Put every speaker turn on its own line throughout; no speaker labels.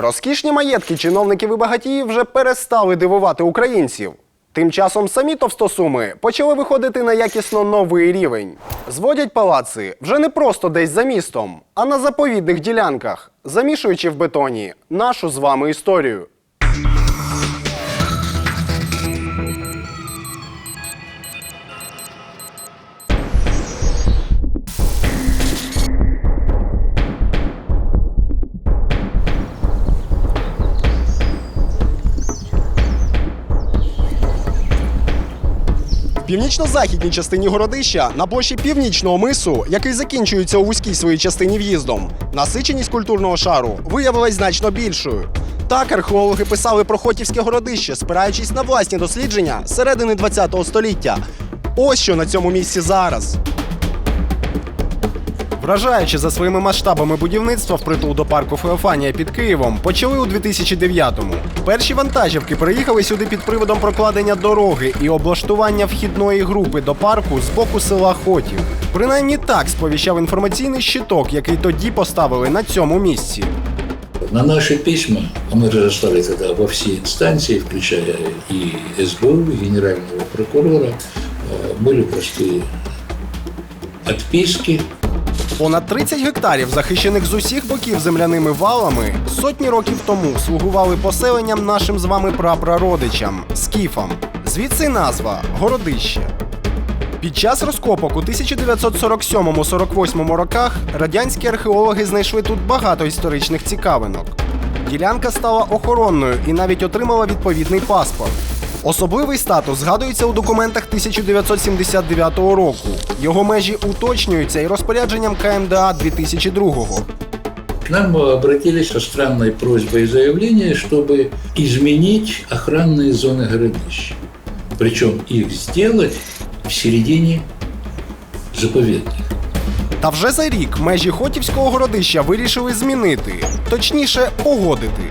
Розкішні маєтки чиновників і багатіїв вже перестали дивувати українців. Тим часом самі товстосуми почали виходити на якісно новий рівень. Зводять палаци вже не просто десь за містом, а на заповідних ділянках, замішуючи в бетоні нашу з вами історію. Північно-західній частині городища на площі північного мису, який закінчується у вузькій своїй частині в'їздом, насиченість культурного шару виявилась значно більшою. Так археологи писали про Хотівське городище, спираючись на власні дослідження середини ХХ століття. Ось що на цьому місці зараз. Вражаючи за своїми масштабами будівництва впритул до парку Феофанія під Києвом, почали у 2009-му. Перші вантажівки приїхали сюди під приводом прокладення дороги і облаштування вхідної групи до парку з боку села Хотів. Принаймні так сповіщав інформаційний щиток, який тоді поставили на цьому місці.
На наши письма, а мы разослали тогда во все инстанции, включая и СБУ, и Генерального прокурора, э, были простые отписки,
Понад 30 гектарів, захищених з усіх боків земляними валами, сотні років тому слугували поселенням нашим з вами прапрародичам скіфам. Звідси назва Городище. Під час розкопок у 1947-48 роках радянські археологи знайшли тут багато історичних цікавинок. Ділянка стала охоронною і навіть отримала відповідний паспорт. Особливий статус згадується у документах 1979 року. Його межі уточнюються і розпорядженням КМДА 2002-го.
К нам обратились со странной просьбой и заявлением, чтобы изменить охранные зоны городища. Причем их сделать в середине заповедных.
Та вже за рік межі Хотівського городища вирішили змінити, точніше, погодити.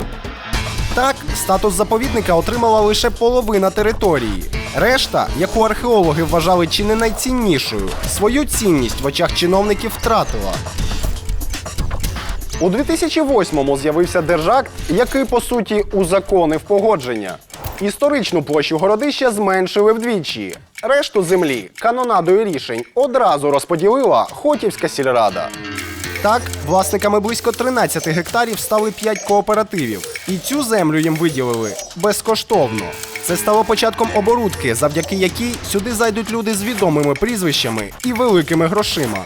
Статус заповідника отримала лише половина території. Решта, яку археологи вважали чи не найціннішою, свою цінність в очах чиновників втратила. У 2008-му з'явився держакт, який по суті узаконив погодження. Історичну площу городища зменшили вдвічі. Решту землі канонадою рішень одразу розподілила Хотівська сільрада. Так, власниками близько 13 гектарів стали 5 кооперативів, і цю землю їм виділили безкоштовно. Це стало початком оборудки, завдяки якій сюди зайдуть люди з відомими прізвищами і великими грошима.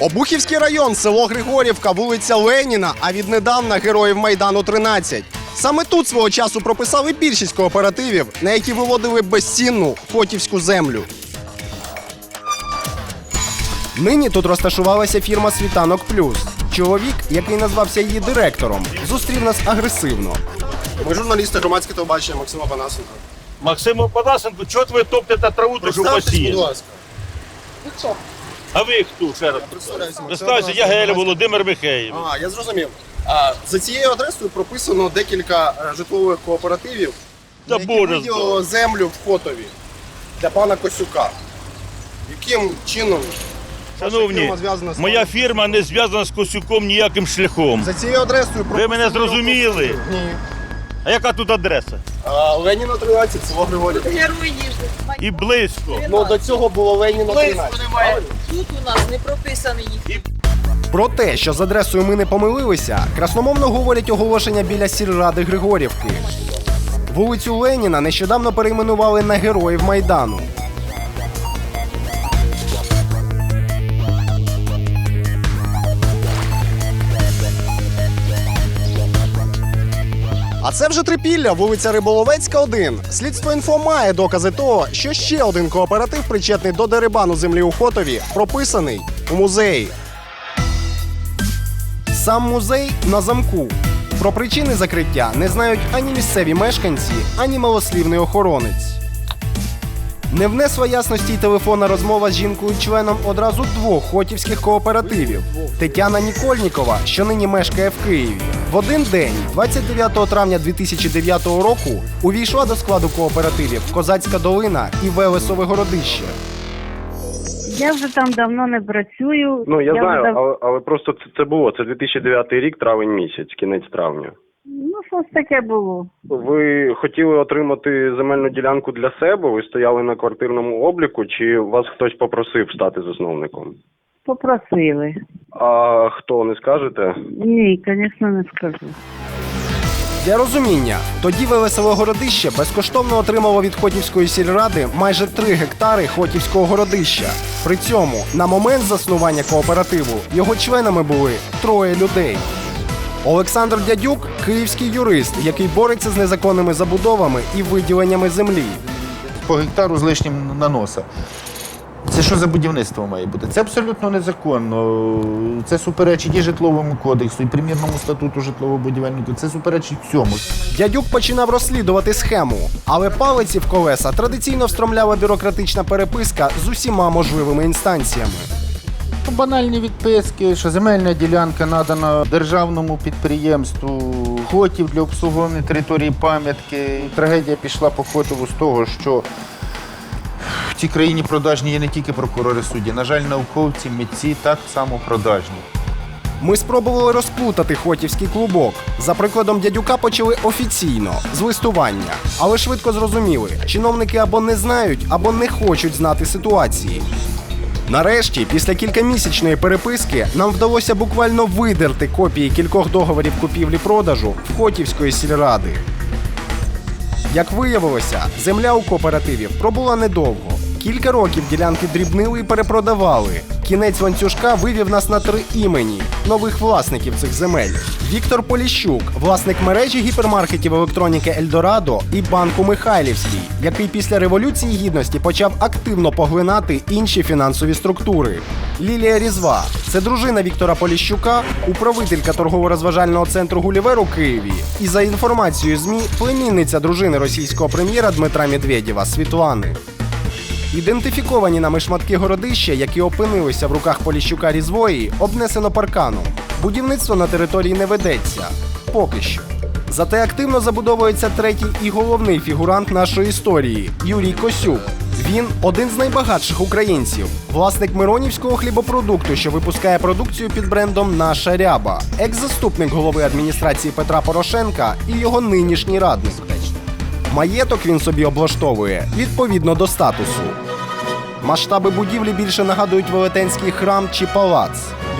Обухівський район, село Григорівка, вулиця Леніна, а віднедавна героїв Майдану 13. Саме тут свого часу прописали більшість кооперативів, на які виводили безцінну хотівську землю. Нині тут розташувалася фірма Світанок Плюс. Чоловік, який назвався її директором, зустрів нас агресивно. Ми журналісти громадське телебачення Максима Панасенко.
Максиму Панасенку, чого ви топтите траву ту посіяну?
ласка.
А ви хто ще раз?
Представляюся,
Представся, я Геля Володимир Михеєв.
А, я зрозумів. А, за цією адресою прописано декілька е, житлових кооперативів,
Та
які
Боже
виділили землю в Хотові для пана Косюка. Яким чином ваша
Шановні,
фірма зв'язана з
моя фірма не зв'язана з Косюком ніяким шляхом.
за цією адресою прописано...
мене зрозуміли?
Ні.
А яка тут адреса?
А, Леніна 13, село Григорів.
Герої їжджу.
І близько.
Ну до цього було Леніна 13.
Тут у нас не прописаний їх.
Про те, що з адресою ми не помилилися, красномовно говорять оголошення біля сільради Григорівки. Вулицю Леніна нещодавно перейменували на героїв Майдану. А це вже Трипілля, вулиця Риболовецька, 1. Слідство інфо має докази того, що ще один кооператив, причетний до дерибану землі у Хотові, прописаний у музеї. Сам музей на замку. Про причини закриття не знають ані місцеві мешканці, ані малослівний охоронець. Не внесла ясності й телефонна розмова з жінкою-членом одразу двох хотівських кооперативів Тетяна Нікольнікова, що нині мешкає в Києві. В один день, 29 травня 2009 року, увійшла до складу кооперативів Козацька долина і Велесове городище.
Я вже там давно не працюю.
Ну я, знаю,
вже дав-
але, але просто це, це було. Це 2009 рік, травень місяць, кінець травня.
Щось таке було.
Ви хотіли отримати земельну ділянку для себе? Ви стояли на квартирному обліку, чи вас хтось попросив стати засновником?
Попросили.
А хто не скажете?
Ні, звісно, не скажу.
Для розуміння, тоді Велесове городище безкоштовно отримало від Хотівської сільради майже 3 гектари Хотівського городища. При цьому на момент заснування кооперативу його членами були троє людей. Олександр Дядюк київський юрист, який бореться з незаконними забудовами і виділеннями землі.
по гектару з лишнім наноса. Це що за будівництво має бути? Це абсолютно незаконно. Це суперечить і житловому кодексу, і примірному статуту житлово-будівельного. Це суперечить всьому.
Дядюк починав розслідувати схему, але палиці в колеса традиційно встромляла бюрократична переписка з усіма можливими інстанціями.
Банальні відписки, що земельна ділянка надана державному підприємству, хотів для обслуговування території пам'ятки. Трагедія пішла по Хотову з того, що в цій країні продажні є не тільки прокурори судді. На жаль, науковці, митці так само продажні.
Ми спробували розплутати хотівський клубок. За прикладом дядюка почали офіційно з листування, але швидко зрозуміли, чиновники або не знають, або не хочуть знати ситуації. Нарешті, після кількамісячної переписки, нам вдалося буквально видерти копії кількох договорів купівлі-продажу в Хотівської сільради. Як виявилося, земля у кооперативів пробула недовго. Кілька років ділянки дрібнили і перепродавали. Кінець ланцюжка вивів нас на три імені нових власників цих земель: Віктор Поліщук, власник мережі гіпермаркетів електроніки Ельдорадо і банку Михайлівський, який після революції гідності почав активно поглинати інші фінансові структури. Лілія Різва це дружина Віктора Поліщука, управителька торгово-розважального центру Гулівер у Києві. І за інформацією ЗМІ, племінниця дружини російського прем'єра Дмитра Медведєва Світлани. Ідентифіковані нами шматки городища, які опинилися в руках Поліщука Різвої, обнесено парканом. Будівництво на території не ведеться. Поки що. Зате активно забудовується третій і головний фігурант нашої історії Юрій Косюк. Він один з найбагатших українців, власник Миронівського хлібопродукту, що випускає продукцію під брендом Наша ряба, екс-заступник голови адміністрації Петра Порошенка і його нинішній радник. Маєток він собі облаштовує відповідно до статусу. Масштаби будівлі більше нагадують велетенський храм чи палац.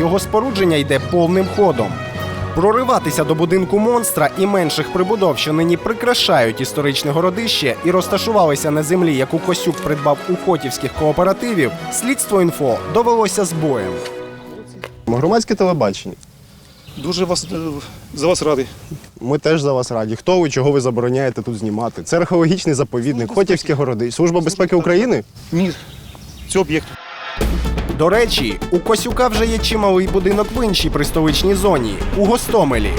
Його спорудження йде повним ходом. Прориватися до будинку монстра і менших прибудов, що нині прикрашають історичне городище і розташувалися на землі, яку Косюк придбав у хотівських кооперативів, слідство інфо довелося з боєм.
Громадське телебачення.
Дуже вас, е, за вас радий.
Ми теж за вас раді. Хто ви, чого ви забороняєте тут знімати? Це археологічний заповідник, Хотівське городи. Служба безпеки України?
Ні, це об'єкт.
До речі, у Косюка вже є чималий будинок в іншій пристоличній зоні у Гостомелі.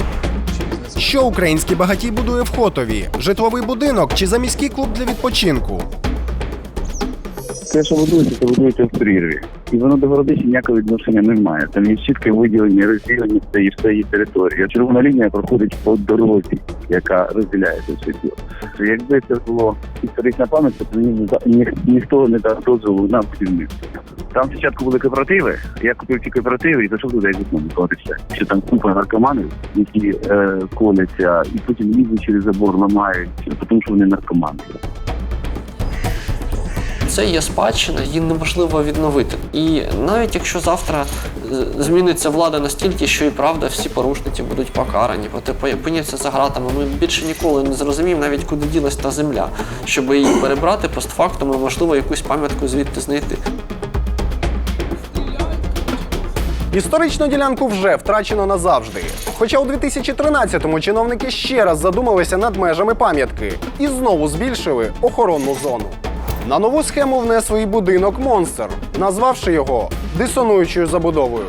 Що український багатій будує в Хотові? Житловий будинок чи заміський клуб для відпочинку?
Те, що будується, це будується в прірві. І воно до городища ніякого відношення не має. Там є чітке виділення, розділення і все її території. Червона лінія проходить по дорозі, яка розділяє це все діло. Якби це було історична пам'ятка, то ні, ні, ніхто не дав дозволу на будівництво. Там спочатку були кооперативи, я купив ці кооперативи і зайшов туди засновникувати все. Що там купа наркоманів, які е, коляться, і потім лізуть через забор, ламають, тому що вони наркомани.
Це є спадщина, її неможливо відновити. І навіть якщо завтра е, зміниться влада настільки, що і правда всі порушниці будуть покарані, опиняться за гратами, ми більше ніколи не зрозуміємо навіть куди ділась та земля, щоб її перебрати постфактум і можливо якусь пам'ятку звідти знайти.
Історичну ділянку вже втрачено назавжди. Хоча у 2013-му чиновники ще раз задумалися над межами пам'ятки і знову збільшили охоронну зону. На нову схему внесли і будинок Монстр, назвавши його дисонуючою забудовою.